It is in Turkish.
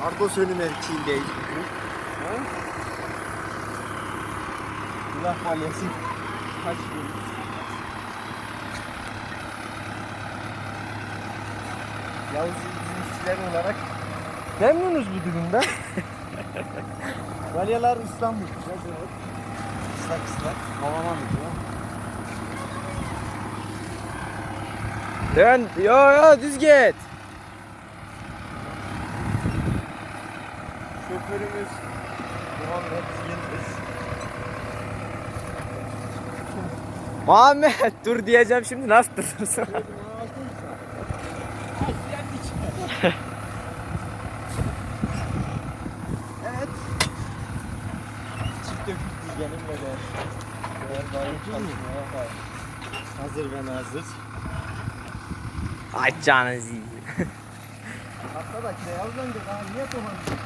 Kargo sönü mevkiindeyiz. Allah balyası. Kaç gün? Yavuz izleyiciler olarak memnunuz bu durumda. Balyalar güzel. Islak ıslak. Havama mı diyor? Dön. Yo yo düz git. Şoförümüz Muhammed Yıldız. Muhammed dur diyeceğim şimdi nasıl durursun? Evet. Çift dökük dizgenim böyle. Hazır ve nazır. Ay canınız iyi. Hatta da kire yazdan da daha niye bunu.